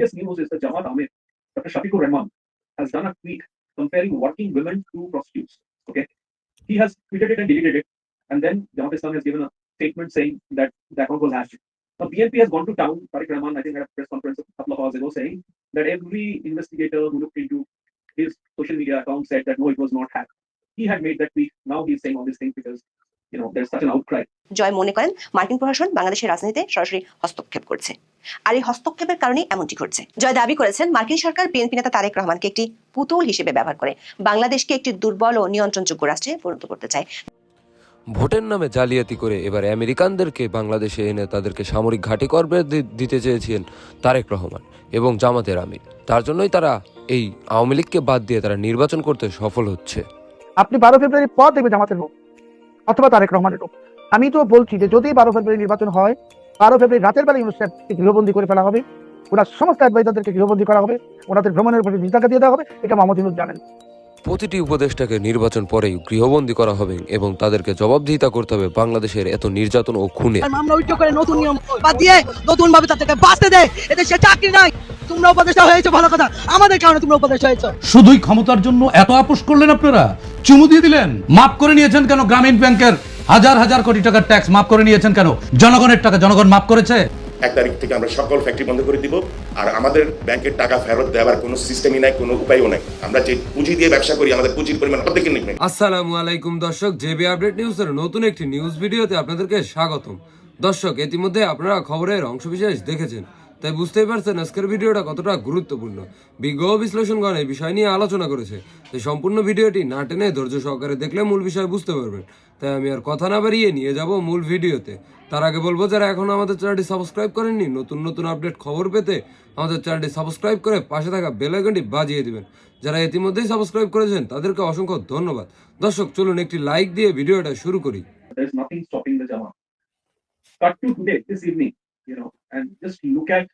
biggest news is that Jamaat Amir, Dr. Shafiqur Rahman, has done a tweet comparing working women to prostitutes. Okay. He has tweeted it and deleted it. And then Jamaat Islam has given a statement saying that the account was hashed. Now, BNP has gone to town. Tariq Rahman, I think, had a press conference a couple of hours ago saying that every investigator who looked into his social media account said that no, it was not hacked. He had made that tweet. Now he's saying all these things because, you know, there's such an outcry. জয় মনে করেন মার্কিন প্রশাসন বাংলাদেশের রাজনীতিতে সরাসরি হস্তক্ষেপ করছে। আর এই হস্তক্ষেপের কারণে এমনটি ঘটছে। জয় দাবি করেছেন মার্কিন সরকার বিএনপি নেতা তারেক রহমানকে একটি পুতুল হিসেবে ব্যবহার করে। বাংলাদেশকে একটি দুর্বল ও নিয়ন্ত্রণযোগ্য রাষ্ট্রে পরিণত করতে চায়। ভোটের নামে জালিয়াতি করে এবার আমেরিকানদেরকে বাংলাদেশে এনে তাদেরকে সামরিক ঘাঁটি করবে দিতে চেয়েছেন তারেক রহমান এবং জামাতের আমির। তার জন্যই তারা এই আওয়ামী লীগকে বাদ দিয়ে তারা নির্বাচন করতে সফল হচ্ছে। আপনি বারো ফেব্রুয়ারি পর দেখবেন জামাতের হোক অথবা তারেক রহমানের হোক আমি তো বলছি যে যদি বারো ফেব্রুয়ারি নির্বাচন হয় বারো ফেব্রুয়ারি রাতের বেলা ইউনুস গৃহবন্দী করে ফেলা হবে। ওনার সমস্ত অ্যাডভাইজারদেরকে গৃহবন্দী করা হবে। ওনাদের ভ্রমণের উপরে নিষেধাজ্ঞা দিয়ে দেওয়া হবে। এটা মোহাম্মদ ইউনুস জানেন। প্রতিটি উপদেষ্টাকে নির্বাচন পরেই গৃহবন্দী করা হবে এবং তাদেরকে জবাবদিহিতা করতে হবে বাংলাদেশের এত নির্যাতন ও খুনে। মামলা উইথড্র করে নতুন নিয়ম বাদ দিয়ে নতুন ভাবে তাদেরকে বাঁচতে দেয় এদের সে চাকরি নাই। তোমরা উপদেষ্টা হয়েছে ভালো কথা। আমাদের কারণে তোমরা উপদেষ্টা হয়েছে। শুধুই ক্ষমতার জন্য এত আপোষ করলেন আপনারা? চুমু দিয়ে দিলেন। মাফ করে নিয়েছেন কেন গ্রামীণ ব্যাংকের হাজার হাজার কোটি টাকার ট্যাক্স? মাফ করে নিয়েছেন কেন? জনগণের টাকা জনগণ মাফ করেছে? এক তারিখ থেকে আমরা সকল ফ্যাক্টরি বন্ধ করে দিব। আর আমাদের ব্যাংকের টাকা ফেরত দেওয়ার কোনো সিস্টেমই নাই কোনো উপায়ও নাই। আমরা যে পুঁজি দিয়ে ব্যবসা করি আমাদের পুঁজির পরিমাণ অর্ধেক নেই। আসসালামু আলাইকুম দর্শক জেবি আপডেট নিউজের নতুন একটি নিউজ ভিডিওতে আপনাদেরকে স্বাগতম। দর্শক ইতিমধ্যে আপনারা খবরের অংশবিশেষ দেখেছেন। তাই বুঝতেই পারছেন আজকের ভিডিওটা কতটা গুরুত্বপূর্ণ। বিজ্ঞ বিশ্লেষণগণ এই বিষয় নিয়ে আলোচনা করেছে। তাই সম্পূর্ণ ভিডিওটি না টেনে ধৈর্য সহকারে দেখলে মূল বিষয় বুঝতে পারবেন। তাই আমি আর কথা না বাড়িয়ে নিয়ে যাব মূল ভিডিওতে। তার আগে বলব যারা এখনও আমাদের চ্যানেলটি সাবস্ক্রাইব করেননি নতুন নতুন আপডেট খবর পেতে আমাদের চ্যানেলটি সাবস্ক্রাইব করে পাশে থাকা বেল আইকনটি বাজিয়ে দিবেন। যারা ইতিমধ্যেই সাবস্ক্রাইব করেছেন তাদেরকে অসংখ্য ধন্যবাদ। দর্শক চলুন একটি লাইক দিয়ে ভিডিওটা শুরু করি। There's nothing stopping the Jamaat. Cut to today, this evening, you know, and just look at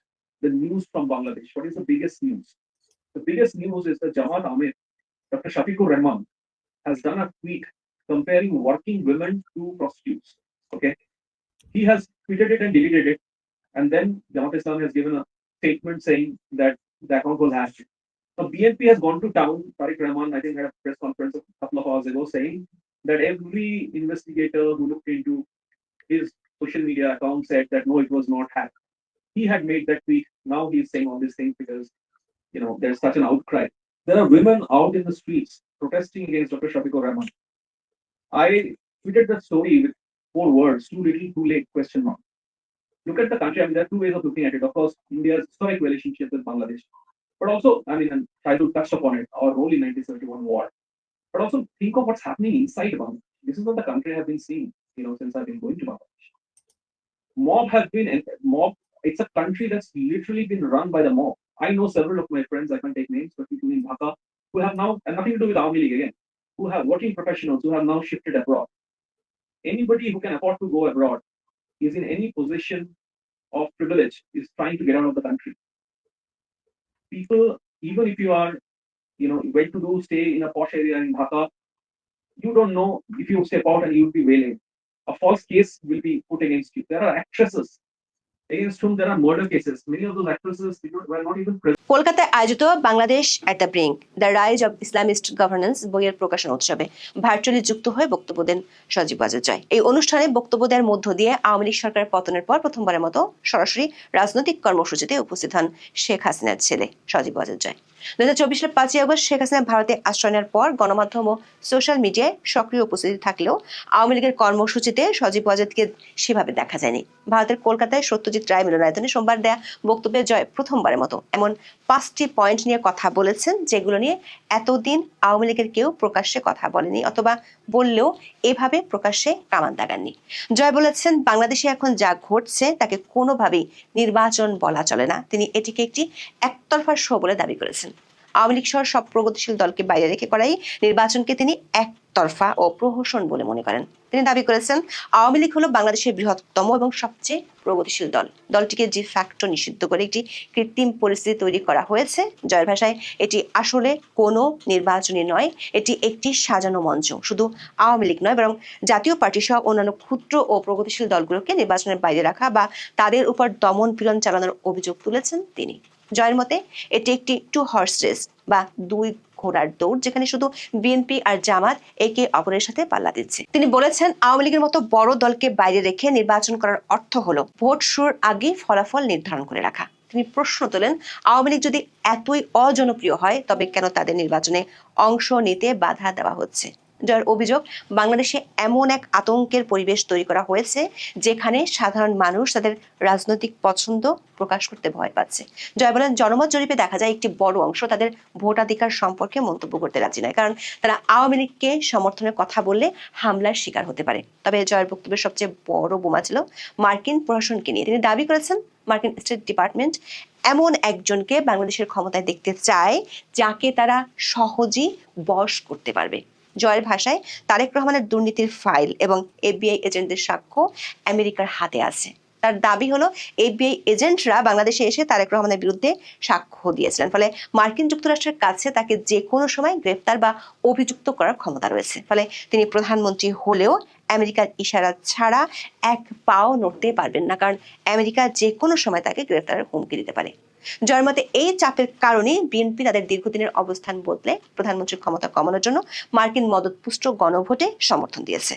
the news from Bangladesh. What is the biggest news? The biggest news is that Jamaat Amir, Dr. Shafiqur Rahman, has done a tweet comparing working women to prostitutes. Okay. He has tweeted it and deleted it. And then Jamaat Islam has given a statement saying that the account was hashed. Now, BNP has gone to town. Tariq Rahman, I think, had a press conference a couple of hours ago saying that every investigator who looked into his social media account said that no, it was not hacked. He had made that tweet. Now he's saying all these things because, you know, there's such an outcry. There are women out in the streets protesting against Dr. Shafiqur Rahman. I tweeted the story with four words, too little, too late, question mark. Look at the country. I mean, there are two ways of looking at it. Of course, India's historic relationship with Bangladesh, but also, I mean, and Shaidu touched upon it, our role in 1971 war. But also think of what's happening inside Bangladesh. This is what the country has been seeing, you know, since I've been going to Bangladesh. Mob have been mob. It's a country that's literally been run by the mob. I know several of my friends. I can't take names, but people in Dhaka who have now and nothing to do with Army League again, who have working professionals who have now shifted abroad. Anybody who can afford to go abroad is in any position of privilege is trying to get out of the country. People, even if you are, you know, well to do, stay in a posh area in Dhaka, you don't know if you step out and you'll be wailing. A false case will be put against you. There are actresses against whom there are murder cases. Many of those actresses were not even present. কলকাতায় আয়োজিত Bangladesh at the brink the rise of Islamist governance বইয়ের প্রকাশনা উৎসবে virtually যুক্ত হয়ে বক্তব্য দেন সজীব ওয়াজেদ জয় এই অনুষ্ঠানে বক্তব্য দেওয়ার মধ্য দিয়ে আওয়ামী লীগ সরকারের পতনের পর প্রথমবারের মতো সরাসরি রাজনৈতিক কর্মসূচিতে উপস্থিত হন শেখ হাসিনার ছেলে সজীব ওয়াজেদ জয় দু হাজার পাঁচই শেখ হাসিনা ভারতে আশ্রয় নেওয়ার পর গণমাধ্যম ও সোশ্যাল মিডিয়ায় সক্রিয় উপস্থিতি থাকলেও আওয়ামী লীগের কর্মসূচিতে সজীব ওয়াজেদকে সেভাবে দেখা যায়নি। ভারতের কলকাতায় সত্যজিৎ রায় মিলনায়তনে সোমবার দেয়া বক্তব্যে জয় প্রথমবারের মতো। এমন পাঁচটি পয়েন্ট নিয়ে কথা বলেছেন, যেগুলো নিয়ে এতদিন আওয়ামী লীগের কেউ প্রকাশ্যে কথা বলেনি অথবা বললেও এভাবে প্রকাশ্যে কামান দাগাননি। জয় বলেছেন, বাংলাদেশে এখন যা ঘটছে তাকে কোনোভাবেই নির্বাচন বলা চলে না। তিনি এটিকে একটি একতরফা শো বলে দাবি করেছেন। আওয়ামী লীগ সহ সব প্রগতিশীল দলকে বাইরে রেখে করাই নির্বাচনকে তিনি একতরফা ও প্রহসন বলে মনে করেন। তিনি দাবি করেছেন, আওয়ামী লীগ হলো বাংলাদেশের বৃহত্তম এবং সবচেয়ে প্রগতিশীল দল। দলটিকে জি ফ্যাক্টো নিষিদ্ধ করে একটি কৃত্রিম পরিস্থিতি তৈরি করা হয়েছে, জয়ের ভাষায়, এটি আসলে কোনো নির্বাচনী নয়, এটি একটি সাজানো মঞ্চ। শুধু আওয়ামী লীগ নয়, বরং জাতীয় পার্টি সহ অন্যান্য ক্ষুদ্র ও প্রগতিশীল দলগুলোকে নির্বাচনের বাইরে রাখা বা তাদের উপর দমন পীড়ন চালানোর অভিযোগ তুলেছেন তিনি। জয়ের মতে, এটি একটি টু হর্স রেস বা দুই ঘোড়ার দৌড়, যেখানে শুধু বিএনপি আর জামাত একে অপরের সাথে পাল্লা দিচ্ছে। তিনি বলেছেন, আওয়ামী লীগের মতো বড় দলকে বাইরে রেখে নির্বাচন করার অর্থ হলো ভোট শুরুর আগেই ফলাফল নির্ধারণ করে রাখা। তিনি প্রশ্ন তোলেন, আওয়ামী লীগ যদি এতই অজনপ্রিয় হয়, তবে কেন তাদের নির্বাচনে অংশ নিতে বাধা দেওয়া হচ্ছে? যার অভিযোগ, বাংলাদেশে এমন এক আতঙ্কের পরিবেশ তৈরি করা হয়েছে, যেখানে সাধারণ মানুষ তাদের রাজনৈতিক পছন্দ প্রকাশ করতে ভয় পাচ্ছে। জয় বলেন জনমত জরিপে দেখা যায়, একটি বড় অংশ তাদের ভোটাধিকার সম্পর্কে মন্তব্য করতে রাজি নয়, কারণ তারা আওয়ামী লীগকে সমর্থনের কথা বললে হামলার শিকার হতে পারে। তবে জয়ের বক্তব্যের সবচেয়ে বড় বোমা ছিল মার্কিন প্রশাসনকে নিয়ে। তিনি দাবি করেছেন, মার্কিন স্টেট ডিপার্টমেন্ট এমন একজনকে বাংলাদেশের ক্ষমতায় দেখতে চায়, যাকে তারা সহজেই বশ করতে পারবে। জয়ের ভাষায় তারেক রহমানের দুর্নীতির ফাইল এবং এফবিআই এজেন্টদের সাক্ষ্য আমেরিকার হাতে আছে। তার দাবি হলো, এফবিআই এজেন্টরা বাংলাদেশে এসে তারেক রহমানের বিরুদ্ধে সাক্ষ্য দিয়েছিলেন। ফলে মার্কিন যুক্তরাষ্ট্রের কাছে তাকে যে কোনো সময় গ্রেফতার বা অভিযুক্ত করার ক্ষমতা রয়েছে। ফলে তিনি প্রধানমন্ত্রী হলেও আমেরিকার ইশারা ছাড়া এক পাও নড়তে পারবেন না, কারণ আমেরিকা যে কোনো সময় তাকে গ্রেফতারের হুমকি দিতে পারে। যার মতে এই চাপের কারণে বিএনপি তাদের দীর্ঘদিনের অবস্থান বদলে প্রধানমন্ত্রীর ক্ষমতা কমানোর জন্য মার্কিন মদতপুষ্ট গণভোটে সমর্থন দিয়েছে।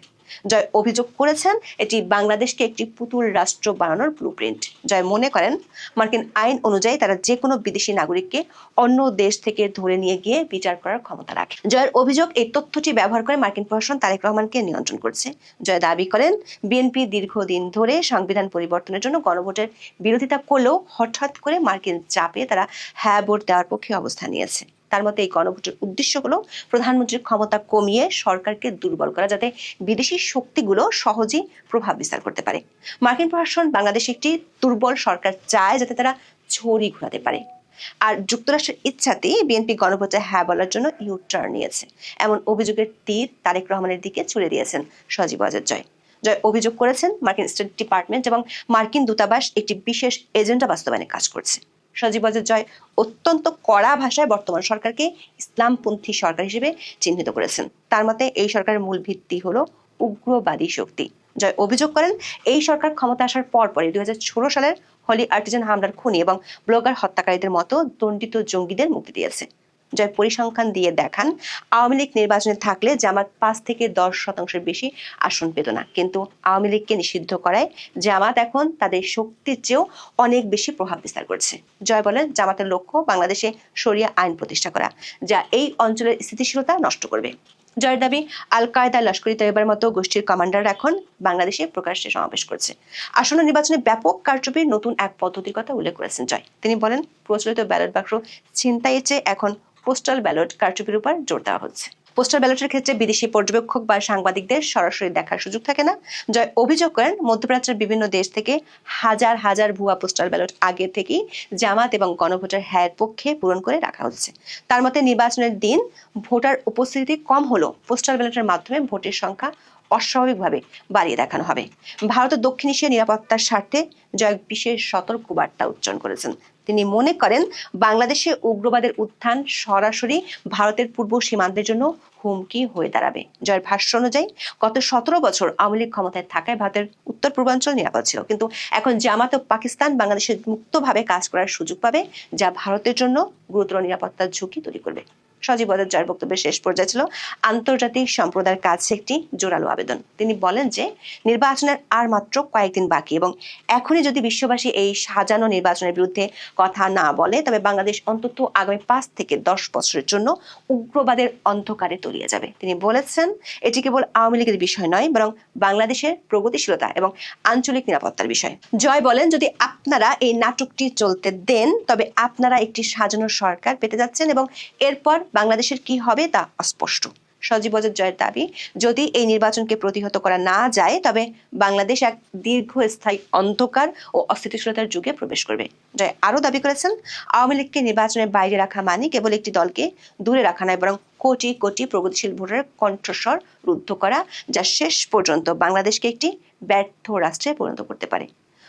জয় অভিযোগ করেছেন, এটি বাংলাদেশকে একটি পুতুল রাষ্ট্র বানানোর ব্লুপ্রিন্ট জয় মনে করেন, মার্কিন আইন অনুযায়ী তারা যে কোনো বিদেশি নাগরিককে অন্য দেশ থেকে ধরে নিয়ে গিয়ে বিচার করার ক্ষমতা রাখে। জয়ের অভিযোগ এই তথ্যটি ব্যবহার করে মার্কিন প্রশাসন তারেক রহমানকে নিয়ন্ত্রণ করছে। জয় দাবি করেন বিএনপি দীর্ঘদিন ধরে সংবিধান পরিবর্তনের জন্য গণভোটের বিরোধিতা করলেও হঠাৎ করে মার্কিন চাপে তারা হ্যাঁ ভোট দেওয়ার পক্ষে অবস্থান নিয়েছে। তার মতে এই গণভোটের উদ্দেশ্য হলো প্রধানমন্ত্রীর ক্ষমতা কমিয়ে সরকারকে দুর্বল করা যাতে বিদেশি শক্তিগুলো সহজেই প্রভাব বিস্তার করতে পারে। মার্কিন প্রশাসন বাংলাদেশে একটি দুর্বল সরকার চায় যাতে তারা ছড়ি ঘোরাতে পারে। আর যুক্তরাষ্ট্রের ইচ্ছাতেই বিএনপি গণভোটে হ্যাঁ বলার জন্য ইউ টার্ন নিয়েছে। এমন অভিযোগের তীর তারেক রহমানের দিকে ছুড়ে দিয়েছেন সজীব ওয়াজেদ জয় জয় অভিযোগ করেছেন মার্কিন স্টেট ডিপার্টমেন্ট এবং মার্কিন দূতাবাস একটি বিশেষ এজেন্ডা বাস্তবায়নে কাজ করছে। সজীব জয় অত্যন্ত কড়া ভাষায় বর্তমান সরকারকে ইসলামপন্থী সরকার হিসেবে চিহ্নিত করেছেন। তার মতে এই সরকারের মূল ভিত্তি হলো উগ্রবাদী শক্তি। জয় অভিযোগ করেন, এই সরকার ক্ষমতা আসার পর পরে দুই হাজার ষোলো সালের হলি আর্টিজান হামলার খুনি এবং ব্লগার হত্যাকারীদের মতো দণ্ডিত জঙ্গিদের মুক্তি দিয়েছে। জয় পরিসংখ্যান দিয়ে দেখান, আওয়ামী লীগ নির্বাচনে থাকলে জামাত পাঁচ থেকে দশ শতাংশের বেশি আসন পেত না। কিন্তু আওয়ামী লীগকে নিষিদ্ধ করায় জামাত এখন তাদের শক্তির চেয়েও অনেক বেশি প্রভাব বিস্তার করছে। জয় বলেন, জামাতের লক্ষ্য বাংলাদেশে সরিয়া আইন প্রতিষ্ঠা করা, যা এই অঞ্চলের স্থিতিশীলতা নষ্ট করবে। জয়ের দাবি আল কায়দা লস্করি তৈবার মতো গোষ্ঠীর কমান্ডার এখন বাংলাদেশে প্রকাশ্যে সমাবেশ করছে। আসন্ন নির্বাচনে ব্যাপক কারচুপির নতুন এক পদ্ধতির কথা উল্লেখ করেছেন জয়। তিনি বলেন, প্রচলিত ব্যালট বাক্স ছিনতাইয়ের চেয়ে এখন পোস্টাল ব্যালট কারচুপির উপর জোর দেওয়া হচ্ছে। পোস্টাল ব্যালটের ক্ষেত্রে বিদেশি পর্যবেক্ষক বা সাংবাদিকদের সরাসরি দেখার সুযোগ থাকে না। জয় অভিযোগ করেন, মধ্যপ্রাচ্যের বিভিন্ন দেশ থেকে হাজার হাজার ভুয়া পোস্টাল ব্যালট আগে থেকেই জামাত এবং গণভোটের হ্যায়ের পক্ষে পূরণ করে রাখা হচ্ছে। তার মতে নির্বাচনের দিন ভোটার উপস্থিতি কম হলেও পোস্টাল ব্যালটের মাধ্যমে ভোটের সংখ্যা অস্বাভাবিকভাবে বাড়িয়ে দেখানো হবে। ভারতের দক্ষিণ এশিয়া নিরাপত্তার স্বার্থে জয় বিশেষ সতর্কবার্তা উচ্চারণ করেছেন। তিনি মনে করেন বাংলাদেশে উগ্রবাদের উত্থান সরাসরি ভারতের পূর্ব সীমান্তের জন্য হুমকি হয়ে দাঁড়াবে। জয়ের ভাষ্য অনুযায়ী, গত সতেরো বছর আওয়ামী লীগ ক্ষমতায় থাকায় ভারতের উত্তর পূর্বাঞ্চল নিরাপদ ছিল। কিন্তু এখন জামাত ও পাকিস্তান বাংলাদেশে মুক্তভাবে কাজ করার সুযোগ পাবে, যা ভারতের জন্য গুরুতর নিরাপত্তার ঝুঁকি তৈরি করবে। সজীব জয়ের বক্তব্যের শেষ পর্যায়ে ছিল, আন্তর্জাতিক সম্প্রদায়ের কাছে একটি জোরালো আবেদন। তিনি বলেন যে, নির্বাচনের আর মাত্র কয়েকদিন বাকি এবং এখনই যদি বিশ্ববাসী এই সাজানো নির্বাচনের বিরুদ্ধে কথা না বলে, তবে বাংলাদেশ অন্তত আগামী পাঁচ থেকে দশ বছরের জন্য উগ্রবাদের অন্ধকারে তলিয়ে যাবে। তিনি বলেছেন, এটি কেবল আওয়ামী লীগের বিষয় নয়, বরং বাংলাদেশের প্রগতিশীলতা এবং আঞ্চলিক নিরাপত্তার বিষয়। জয় বলেন, যদি আপনারা এই নাটকটি চলতে দেন, তবে আপনারা একটি সাজানো সরকার পেতে যাচ্ছেন এবং এরপর বাংলাদেশের কি হবে তা অস্পষ্ট। সজীব জয়ের দাবি, যদি এই নির্বাচনকে প্রতিহত করা না যায়, তবে বাংলাদেশ এক দীর্ঘস্থায়ী অন্ধকার ও অস্থিতিশীলতার যুগে প্রবেশ করবে। জয় আরও দাবি করেছেন, আওয়ামী লীগকে নির্বাচনের বাইরে রাখা মানে কেবল একটি দলকে দূরে রাখা নয়, বরং কোটি কোটি প্রগতিশীল ভোটারের কণ্ঠস্বর রুদ্ধ করা, যা শেষ পর্যন্ত বাংলাদেশকে একটি ব্যর্থ রাষ্ট্রে পরিণত করতে পারে।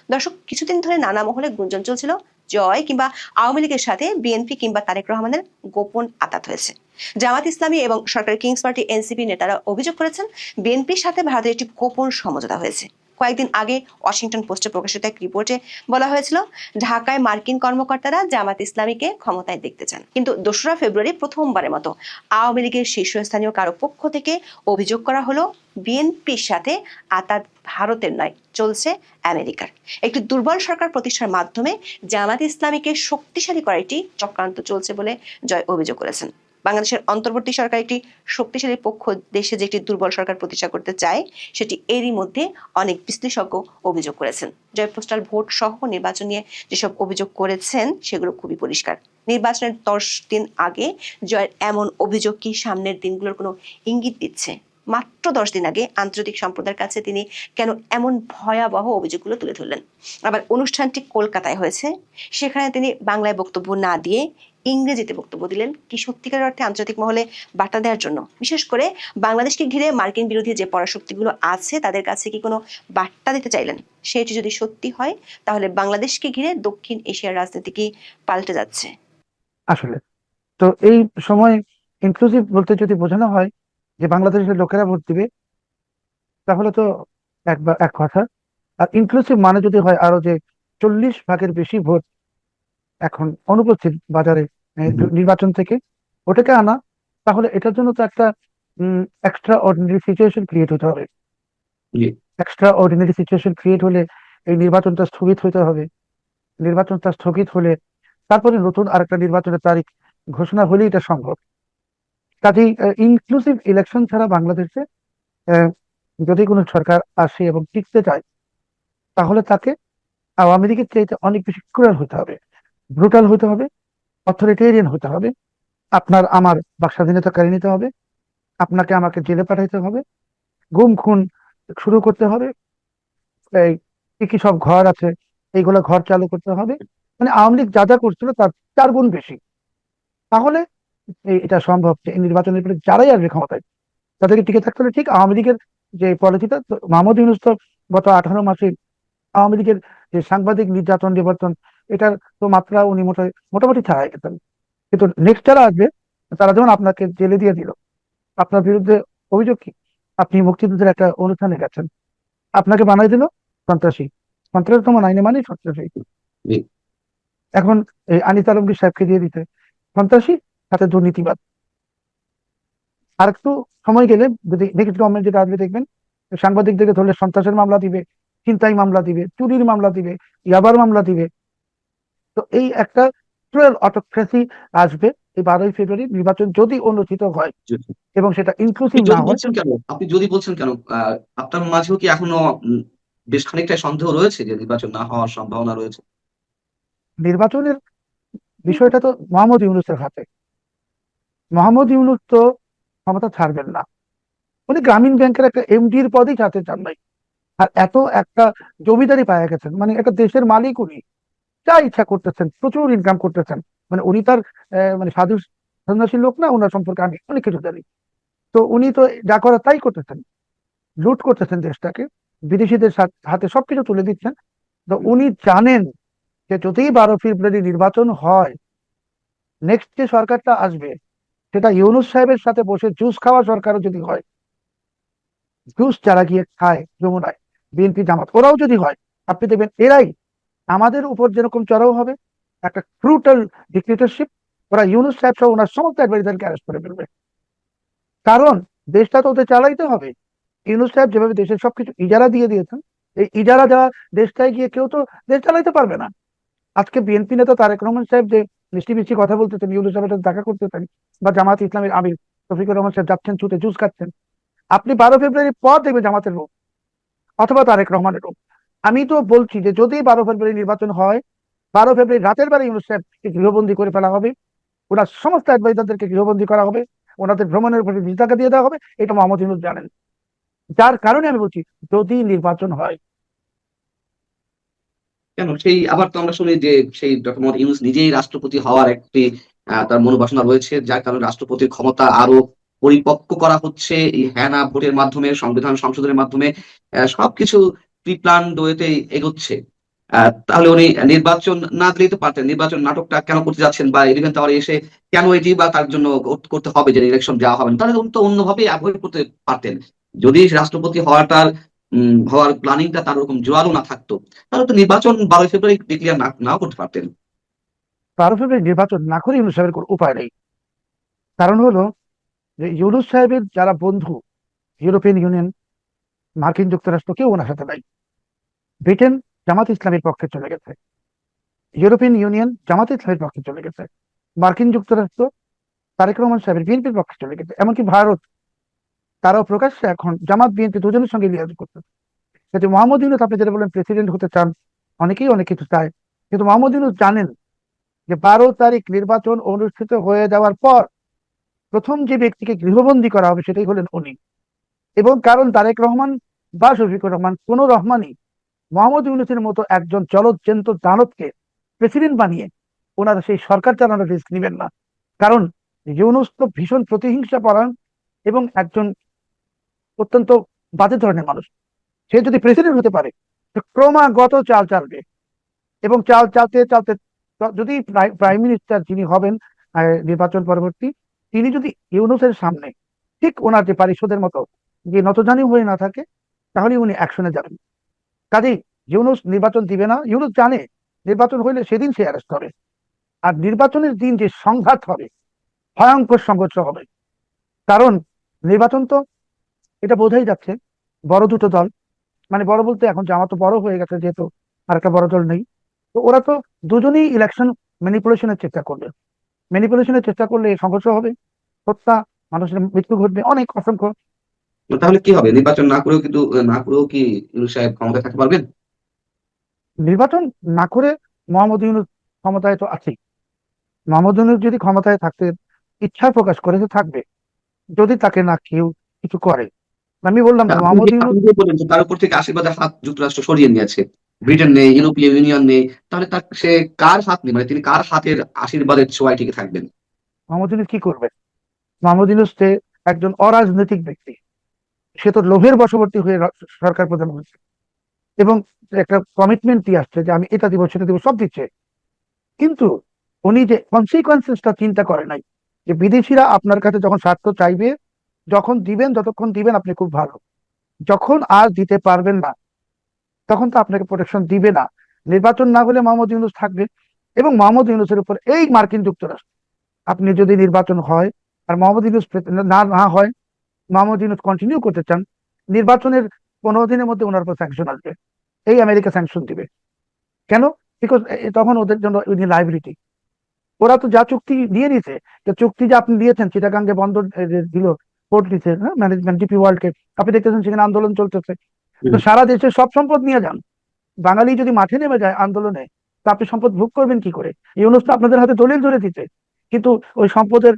দর্শক, কিছুদিন ধরে নানা মহলে গুঞ্জন চলছিল জয় কিংবা আওয়ামী লীগের সাথে বিএনপি কিংবা তারেক রহমানের গোপন আতাত হয়েছে। জামাত ইসলামী এবং সরকারি কিংস পার্টি এনসিপি নেতারা অভিযোগ করেছেন বিএনপির সাথে ভারতের একটি গোপন সমঝোতা হয়েছে। কয়েকদিন আগে ওয়াশিংটন পোস্টে প্রকাশিত এক রিপোর্টে বলা হয়েছিল, ঢাকায় মার্কিন কর্মকর্তারা জামাত ইসলামীকে ক্ষমতায় দেখতে চান। কিন্তু দোসরা ফেব্রুয়ারি প্রথমবারের মতো আওয়ামী লীগের শীর্ষস্থানীয় কারও পক্ষ থেকে অভিযোগ করা হলো, বিএনপির সাথে আতাত ভারতের নয়, চলছে আমেরিকার। একটি দুর্বল সরকার প্রতিষ্ঠার মাধ্যমে জামাত ইসলামীকে শক্তিশালী করা একটি চক্রান্ত চলছে বলে জয় অভিযোগ করেছেন। বাংলাদেশের অন্তর্বর্তী সরকার একটি শক্তিশালী পক্ষ, দেশে যে একটি দুর্বল সরকার প্রতিষ্ঠা করতে চায়, সেটি এরই মধ্যে অনেক বিশ্লেষজ্ঞ অভিযোগ করেছেন। জয় পোস্টাল ভোট সহ নির্বাচন নিয়ে যেসব অভিযোগ করেছেন, সেগুলো খুবই পরিষ্কার। নির্বাচনের দশ দিন আগে জয়ের এমন অভিযোগ কি সামনের দিনগুলোর কোনো ইঙ্গিত দিচ্ছে? মাত্র দশ দিন আগে আন্তর্জাতিক সম্প্রদায়ের কাছে তিনি কেন এমন ভয়াবহ অভিযোগগুলো তুলে ধরলেন। আবার অনুষ্ঠানটি কলকাতায় হয়েছে। সেখানে তিনি বাংলায় বক্তব্য না দিয়ে ইংরেজিতে বক্তব্য দিলেন। কি সত্যিকার অর্থে আন্তর্জাতিক মহলে বার্তা দেওয়ার জন্য? বিশেষ করে বাংলাদেশকে ঘিরে মার্কিন বিরোধী যে পরাশক্তিগুলো আছে, তাদের কাছে কি কোনো বার্তা দিতে চাইলেন? সেটি যদি সত্যি হয়, তাহলে বাংলাদেশকে ঘিরে দক্ষিণ এশিয়ার রাজনীতি কি পাল্টে যাচ্ছে? আসলে। তো এই সময় ইনক্লুসিভ বলতে যদি বোঝানো হয় যে বাংলাদেশের লোকেরা ভোট দিবে তাহলে তো একবার এক কথা। আর ইনক্লুসিভ মানে যদি হয় আরও যে চল্লিশ ভাগের বেশি ভোট এখন অনুপস্থিত বাজারে নির্বাচন থেকে ওটাকে আনা তাহলে এটার জন্য তো একটা এক্সট্রা অর্ডিনারি সিচুয়েশন ক্রিয়েট হতে হবে। এক্সট্রা অর্ডিনারি সিচুয়েশন ক্রিয়েট হলে এই নির্বাচনটা স্থগিত হতে হবে। নির্বাচনটা স্থগিত হলে তারপরে নতুন আরেকটা নির্বাচনের তারিখ ঘোষণা হলেই এটা সম্ভব। কাজেই ইনক্লুসিভ ইলেকশন ছাড়া বাংলাদেশে যদি কোনো সরকার আসে এবং টিকতে চায়, তাহলে তাকে আওয়ামী লীগের চাইতে অনেক বেশি ক্রুয়াল হতে হবে ব্রুটাল হতে হবে অথরিটেরিয়ান হতে হবে, আপনার আমার বাক স্বাধীনতা কেড়ে নিতে হবে, আপনাকে আমাকে জেলে পাঠাইতে হবে, গুম খুন শুরু করতে হবে, এই কি কি সব ঘর আছে, এইগুলো ঘর চালু করতে হবে মানে আওয়ামী লীগ যা যা করছিল তার চার গুণ বেশি। তাহলে এটা সম্ভব যে নির্বাচনের পরে যারাই আসবে ক্ষমতায় তাদেরকে টিকে থাকতে হলে ঠিক আওয়ামী লীগের যে পলিসিটা মাহমুদ ইউনুস তো গত আঠারো মাসে আওয়ামী লীগের যে সাংবাদিক নির্যাতন নিবর্তন এটার তো মাত্রা উনি মোটামুটি মোটামুটি ছাড়াই গেছেন কিন্তু নেক্সট যারা আসবে তারা যেমন আপনাকে জেলে দিয়ে দিল আপনার বিরুদ্ধে অভিযোগ কি? আপনি মুক্তিযুদ্ধের একটা অনুষ্ঠানে গেছেন আপনাকে বানাই দিল সন্ত্রাসী। সন্ত্রাসতম আইনে মানে সন্ত্রাসী। এখন এই আনিস আলমগীর সাহেবকে দিয়ে দিতে সন্ত্রাসী সাথে দুর্নীতিবাদ। আর একটু সময় গেলে যদি নেক্সট গভর্নমেন্ট যেটা আসবে দেখবেন সাংবাদিকদেরকে ধরলে সন্ত্রাসের মামলা দিবে চিন্তাই মামলা দিবে চুরির মামলা দিবে ইয়াবার মামলা দিবে। তো এই একটা ক্রুয়েল অটোক্রেসি আসবে এই বারোই ফেব্রুয়ারি নির্বাচন যদি অনুষ্ঠিত হয় এবং সেটা ইনক্লুসিভ না হয়। কেন? আপনি যদি বলছেন কেন? আপনার মাঝেও কি এখনও বেশ খানিকটা সন্দেহ রয়েছে যে নির্বাচন না হওয়ার সম্ভাবনা রয়েছে? নির্বাচনের বিষয়টা তো মোহাম্মদ ইউনুসের হাতে। মোহাম্মদ ইউনুস তো ক্ষমতা ছাড়বেন না। উনি গ্রামীণ ব্যাংকের একটা এমডির পদেই ছাড়তে চান নাই আর এত একটা জমিদারি পাওয়া গেছেন মানে একটা দেশের মালিক উনি, যা ইচ্ছা করতেছেন, প্রচুর ইনকাম করতেছেন। মানে উনি তার মানে সাধু সন্ন্যাসী লোক না, ওনার সম্পর্কে আমি অনেক কিছু জানি। তো উনি তো যা করা তাই করতেছেন, লুট করতেছেন দেশটাকে, বিদেশিদের হাতে সবকিছু তুলে দিচ্ছেন। তো উনি জানেন যে যদি বারো ফেব্রুয়ারি নির্বাচন হয় নেক্সট যে সরকারটা আসবে সেটা ইউনুস সাহেবের সাথে বসে জুস খাওয়া সরকারও যদি হয়, জুস যারা গিয়ে খায় যমুনায়, বিএনপি জামাত, ওরাও যদি হয়, আপনি দেখবেন এরাই আমাদের উপর যেরকম চড়াও হবে, একটা ক্রুটাল ডিক্টেটরশিপ ওরা ইউনুস সাহেব সহ ওনার সমস্ত অ্যাডভাইজারকে অ্যারেস্ট করে ফেলবে। কারণ দেশটা তো ওদের চালাইতে হবে। ইউনুস সাহেব যেভাবে দেশের সবকিছু ইজারা দিয়ে দিয়েছেন, এই ইজারা দেওয়া দেশটায় গিয়ে কেউ তো দেশ চালাইতে পারবে না। আজকে বিএনপি নেতা তারেক রহমান সাহেব যে মিষ্টি মিষ্টি কথা বলতেছেন, ইউনুস সাথে দেখা করতেছেন, বা জামাত ইসলামের আমির শফিকুর রহমান সাহেব যাচ্ছেন, ছুটে জুস খাচ্ছেন। আপনি বারো ফেব্রুয়ারি পর দেখবেন জামাতের রূপ, অথবা তারেক রহমানের রূপ। আমি তো বলছি যে যদি বারো ফেব্রুয়ারি নির্বাচন হয়, বারো ফেব্রুয়ারি রাতের বেলা ইউনুস সাহেবকে গৃহবন্দী করে ফেলা হবে, ওনার সমস্ত অ্যাডভাইজারদেরকে গৃহবন্দী করা হবে, ওনাদের ভ্রমণের উপরে নিষেধাজ্ঞা দিয়ে দেওয়া হবে, এটা মোহাম্মদ ইউনুস জানেন। যার কারণে আমি বলছি, যদি নির্বাচন হয় কেন? সেই আবার তো আমরা শুনি যে সেই ডক্টর মোহাম্মদ ইউনুস নিজেই রাষ্ট্রপতি হওয়ার একটি তার মনোবাসনা রয়েছে, যার কারণে রাষ্ট্রপতির ক্ষমতা আরও পরিপক্ক করা হচ্ছে। এই হ্যাঁ না ভোটের মাধ্যমে, সংবিধান সংশোধনের মাধ্যমে সবকিছু প্রি প্ল্যান ওয়েতে এগোচ্ছে তাহলে উনি নির্বাচন না দিলেই তো পারতেন। নির্বাচন নাটকটা কেন করতে যাচ্ছেন বা ইলেভেন টাওয়ারে এসে কেন এটি বা তার জন্য করতে হবে যে ইলেকশন যাওয়া হবে তাহলে উনি তো অন্যভাবে অ্যাভয়েড করতে পারতেন। যদি রাষ্ট্রপতি হওয়াটার হওয়ার প্ল্যানিংটা তার ওরকম জোরালো না থাকতো। তাহলে তো নির্বাচন বারোই ফেব্রুয়ারি ডিক্লেয়ার না, নাও করতে পারতেন। বারো ফেব্রুয়ারি নির্বাচন না করে ইউনুস সাহেবের উপায় নেই। কারণ হলো যে ইউনুস সাহেবের যারা বন্ধু, ইউরোপিয়ান ইউনিয়ন, মার্কিন যুক্তরাষ্ট্র, কেউ ওনার সাথে নাই। ব্রিটেন জামাত ইসলামের পক্ষে চলে গেছে। ইউরোপিয়ান ইউনিয়ন জামাত ইসলামের পক্ষে চলে গেছে। মার্কিন যুক্তরাষ্ট্র তারেক রহমান সাহেবের বিএনপির পক্ষে চলে গেছে। এমনকি ভারত তারাও প্রকাশ্যে এখন জামাত বিএনপি দুজনের সঙ্গে লিয়াজ করতেছে কিন্তু মোহাম্মদ ইউনুস, আপনি যেটা বলেন প্রেসিডেন্ট হতে চান, অনেকেই অনেক কিছু চায়। কিন্তু মোহাম্মদ ইউনুস জানেন যে বারো তারিখ নির্বাচন অনুষ্ঠিত হয়ে যাওয়ার পর প্রথম যে ব্যক্তিকে গৃহবন্দী করা হবে সেটাই হলেন উনি। এবং কারণ তারেক রহমান বা শফিকুর রহমান, কোন রহমানই মোহাম্মদ ইউনুসের মতো একজন জলজ্জন্ত দানবকে প্রেসিডেন্ট বানিয়ে ওনারা সেই সরকার চালানোর রিস্ক নেবেন না। কারণ ইউনুস তো ভীষণ প্রতিহিংসা পরায়ণ এবং একজন অত্যন্ত বাজে ধরনের মানুষ। সে যদি প্রেসিডেন্ট হতে পারে ক্রমাগত চাল চালবে। এবং চাল চালতে চালতে যদি প্রাইম মিনিস্টার যিনি হবেন নির্বাচন পরবর্তী, তিনি যদি ইউনুসের সামনে ঠিক ওনার যে পারিষদের মতো যে নতজানি হয়ে না থাকে, তাহলে উনি অ্যাকশনে যাবেন। কাজেই ইউনুস নির্বাচন দিবে না। ইউনুস জানে নির্বাচন হইলে সেদিন সে অ্যারেস্ট হবে। আর নির্বাচনের দিন যে সংঘাত হবে, ভয়ঙ্কর সংঘর্ষ হবে। কারণ নির্বাচন তো এটা বোঝাই যাচ্ছে বড় দুটো দল। মানে বড় বলতে এখন জামা তো বড় হয়ে গেছে যেহেতু আর একটা বড় দল নেই। তো ওরা তো দুজনেই ইলেকশন ম্যানিপুলেশনের চেষ্টা করবে। ম্যানিপুলেশনের চেষ্টা করলে সংঘর্ষ হবে হত্যা মানুষের মৃত্যু ঘটবে অনেক অসংখ্য। তাহলে কি হবে? নির্বাচন না করেও কিন্তু না করেও কি ইউনুস সাহেব ক্ষমতায় থাকতে পারবেন? নির্বাচন না করে মোহাম্মদ ইউনুস ক্ষমতায় তো আছেই। মোহাম্মদ ইউনুস যদি ক্ষমতায় থাকতে ইচ্ছা প্রকাশ করে সে থাকবে। যদি তাকে না কেউ কিছু করে আমি বললাম তার উপর থেকে আশীর্বাদের হাত যুক্তরাষ্ট্র সরিয়ে নিয়েছে ব্রিটেন নেই ইউরোপীয় ইউনিয়ন নেই তাহলে তার সে কার হাত নেই? মানে তিনি কার হাতের আশীর্বাদের ছোঁয়ায় টিকে থাকবেন? মোহাম্মদ ইউনুস কি করবে? মোহাম্মদ ইউনুস একজন অরাজনৈতিক ব্যক্তি সে তো লোভের বশবর্তী হয়ে সরকার প্রধান হয়েছে। এবং একটা কমিটমেন্ট দিয়ে আসছে যে আমি এটা দিব সেটা দিব সব দিচ্ছে। কিন্তু উনি যে কনসিকুয়েন্সেসটা চিন্তা করে নাই যে বিদেশিরা আপনার কাছে যখন স্বার্থ চাইবে যখন দিবেন, যতক্ষণ দিবেন আপনি খুব ভালো। যখন আর দিতে পারবেন না, তখন তো আপনাকে প্রোটেকশন দিবে না। নির্বাচন না হলে মোহাম্মদ ইউনুস থাকবে এবং মোহাম্মদ ইউনুসের উপর এই মার্কিন যুক্তরাষ্ট্র। আপনি যদি নির্বাচন হয় আর মোহাম্মদ ইউনুস না না হয়, মোহাম্মদ ইউনুস কন্টিনিউ করতে চান, নির্বাচনের পনেরো দিনের মধ্যে ওনার উপর স্যাংশন আসবে। এই আমেরিকা স্যাংশন দিবে। কেন? বিকজ তখন ওদের জন্য উনি লাইবিলিটি ওরা তো যা চুক্তি নিয়ে নিয়েছে, যে চুক্তি যা আপনি দিয়েছেন, চিটাগাঙ্গে বন্দর দিল পোর্ট দিচ্ছে হ্যাঁ ম্যানেজমেন্ট ডিপি ওয়ার্ল্ডকে আপনি দেখতেছেন সেখানে আন্দোলন চলতেছে। তো সারা দেশের সব সম্পদ নিয়ে যান। বাঙালি যদি মাঠে নেমে যায় আন্দোলনে তা আপনি সম্পদ ভোগ করবেন কি করে? এই অনুষ্ঠান আপনাদের হাতে দলিল ধরে দিচ্ছে কিন্তু ওই সম্পদের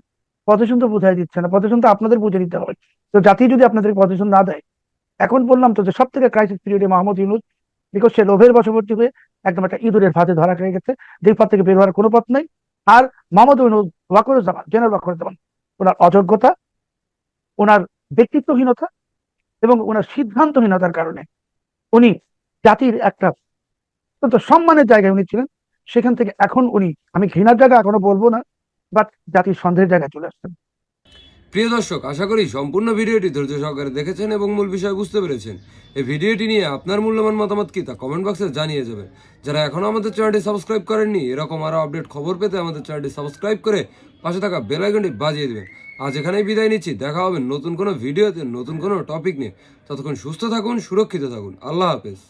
পজিশন তো বুঝাই দিচ্ছে না পজিশন তো আপনাদের বুঝে নিতে হবে। তো জাতি যদি আপনাদের পজিশন না দেয় এখন বললাম তো যে সব থেকে ক্রাইসিস পিরিয়ডে মাহমুদ ইউনুস বিকজ সে লোভের বশবর্তী হয়ে একদম একটা ইঁদুরের ভাতে ধরা খেয়ে গেছে যেই পথ থেকে বের হওয়ার কোনো পথ নাই। আর মোহাম্মদ ইউনুস ওয়াকরুজ্জামান জেনারেল ওয়াকরুজ্জামান ওনার অযোগ্যতা ওনার ব্যক্তিত্বহীনতা এবং ওনার সিদ্ধান্তহীনতার কারণে উনি জাতির একটা অত্যন্ত সম্মানের জায়গায় উনি ছিলেন। সেখান থেকে এখন উনি, আমি ঘৃণার জায়গা এখনও বলব না বাট জাতির সন্দেহের জায়গায় চলে আসছেন। প্রিয় দর্শক, আশা করি সম্পূর্ণ ভিডিওটি ধৈর্য সহকারে দেখেছেন এবং মূল বিষয় বুঝতে পেরেছেন। এই ভিডিওটি নিয়ে আপনার মূল্যবান মতামত কি তা কমেন্ট বক্সে জানিয়ে যাবেন। যারা এখনও আমাদের চ্যানেলটি সাবস্ক্রাইব করেননি, এরকম আরও আপডেট খবর পেতে আমাদের চ্যানেলটি সাবস্ক্রাইব করে পাশে থাকা বেল আইকনটি বাজিয়ে দেবেন। আজ এখানেই বিদায় নিচ্ছি। দেখা হবে নতুন কোনো ভিডিওতে, নতুন কোনো টপিক নিয়ে। ততক্ষণ সুস্থ থাকুন, সুরক্ষিত থাকুন। আল্লাহ হাফেজ।